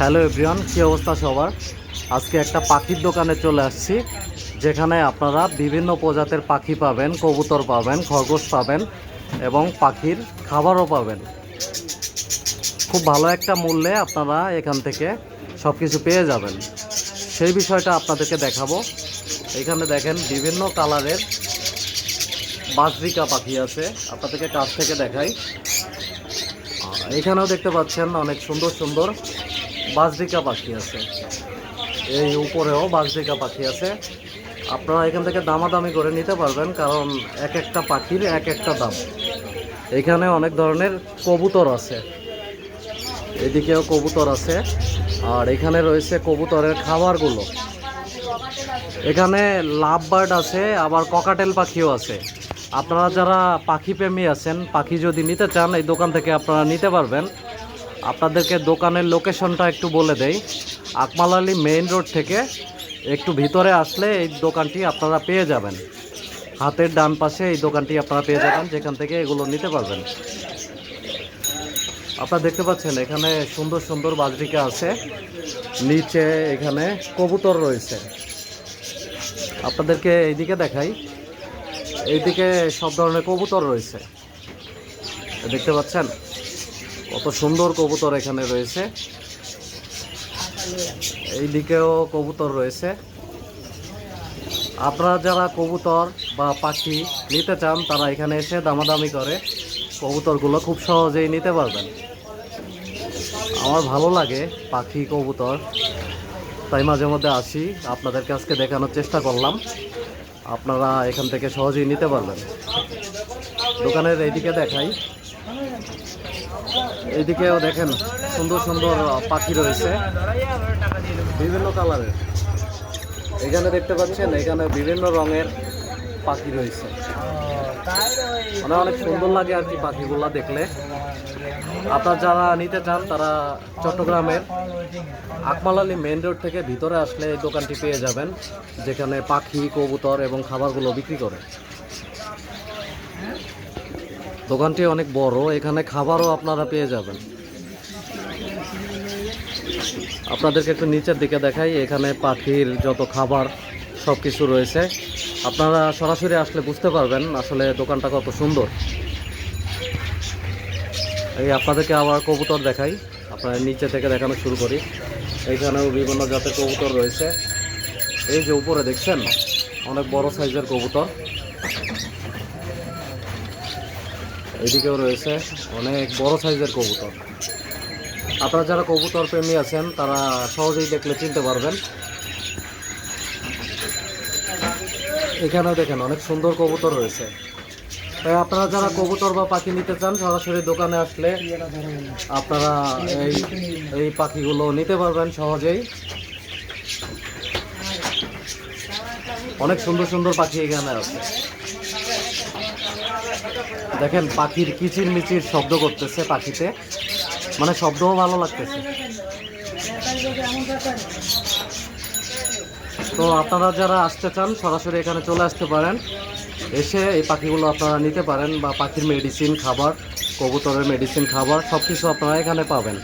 Hello everyone, কী অবস্থা সবার? আজকে একটা পাখির দোকানে চলে আসছি, যেখানে আপনারা বিভিন্ন প্রজাতির পাখি পাবেন, কবুতর পাবেন, খরগোশ পাবেন এবং পাখির খাবারও পাবেন। খুব ভালো একটা মূল্যে আপনারা এখান থেকে সব কিছু পেয়ে যাবেন। সেই বিষয়টা আপনাদেরকে দেখাবো। এখানে দেখেন বিভিন্ন কালারের বাজরিকা পাখি আছে, আপনাদেরকে কাছ থেকে দেখাই। এখানেও দেখতে পাচ্ছেন অনেক সুন্দর সুন্দর বাজরিকা পাখি আছে। এই উপরেও বাজরিকা পাখি আছে। আপনারা এখান থেকে দামাদামি করে নিতে পারবেন, কারণ এক একটা পাখির এক একটা দাম। এখানে অনেক ধরনের কবুতর আছে। এদিকেও কবুতর আছে, আর এখানে রয়েছে কবুতরের খাবারগুলো। এখানে লাভ বার্ড আছে, আবার ককাটেল পাখিও আছে। আপনারা যারা পাখি প্রেমী আছেন, পাখি যদি নিতে চান, এই দোকান থেকে আপনারা নিতে পারবেন। আপনাদেরকে দোকানের লোকেশনটা একটু বলে দেই। আকমাল আলী মেইন রোড থেকে একটু ভিতরে আসলে এই দোকানটি আপনারা পেয়ে যাবেন। হাতের ডান পাশে এই দোকানটি আপনারা পেয়ে যাবেন, যেখান থেকে এগুলো নিতে পারবেন। আপনারা দেখতে পাচ্ছেন, এখানে সুন্দর সুন্দর বাজরিকা আছে। নিচে এখানে কবুতর রয়েছে। আপনাদেরকে এইদিকে দেখাই। এইদিকে সব ধরনের কবুতর রয়েছে। দেখতে পাচ্ছেন? কত সুন্দর কবুতর এখানে রয়েছে। এইদিকেও কবুতর রয়েছে। আপনারা যারা কবুতর বা পাখি নিতে চান, তারা এখানে এসে দামাদামি করে কবুতরগুলো খুব সহজেই নিতে পারবেন। আমার ভালো লাগে পাখি, কবুতর। তাই মাঝে মধ্যে আসি, আপনাদেরকে আজকে দেখানোর চেষ্টা করলাম। আপনারা এখান থেকে সহজেই নিতে পারবেন। দোকানের এইদিকে দেখাই। এইদিকেও দেখেন সুন্দর সুন্দর পাখি রয়েছে। বিভিন্ন কালারের। এখানে দেখতে পাচ্ছেন, এখানে বিভিন্ন রঙের পাখি রয়েছে। মানে অনেক সুন্দর লাগে আর কি পাখিগুলা দেখলে। আপনারা যারা নিতে চান, তারা চট্টগ্রামের আকমাল আলী মেন রোড থেকে ভিতরে আসলে এই দোকানটি পেয়ে যাবেন, যেখানে পাখি, কবুতর এবং খাবারগুলো বিক্রি করে। দোকানটি অনেক বড়, এখানে খাবারও আপনারা পেয়ে যাবেন। আপনাদেরকে একটু নিচের দিকে দেখাই, এখানে পাখির যত খাবার সব কিছু রয়েছে। আপনারা সরাসরি আসলে বুঝতে পারবেন আসলে দোকানটা কত সুন্দর। এই আপনাদেরকে আবার কবুতর দেখাই, আপনারা নিচে থেকে দেখানো শুরু করি। এইখানেও বিভিন্ন জাতের কবুতর রয়েছে। এই যে উপরে দেখছেন, অনেক বড় সাইজের কবুতর। এদিকেও রয়েছে অনেক বড় সাইজের কবুতর। আপনারা যারা কবুতর প্রেমী আছেন, তারা সহজেই দেখলে চিনতে পারবেন। এখানেও দেখেন অনেক সুন্দর কবুতর রয়েছে। তাই আপনারা যারা কবুতর বা পাখি নিতে চান, সরাসরি দোকানে আসলে আপনারা এই এই পাখিগুলো নিতে পারবেন সহজেই। অনেক সুন্দর সুন্দর পাখি এখানে আছে। দেখেন, পাখির কিচির মিচির শব্দ করতেছে পাখিতে। মানে শব্দও ভালো লাগতেছে। তো আপনারা যারা আসতে চান, সরাসরি এখানে চলে আসতে পারেন। এসে এই পাখিগুলো আপনারা নিতে পারেন বা পাখির মেডিসিন খাবার, কবুতরের মেডিসিন খাবার সব কিছু আপনারা এখানে পাবেন।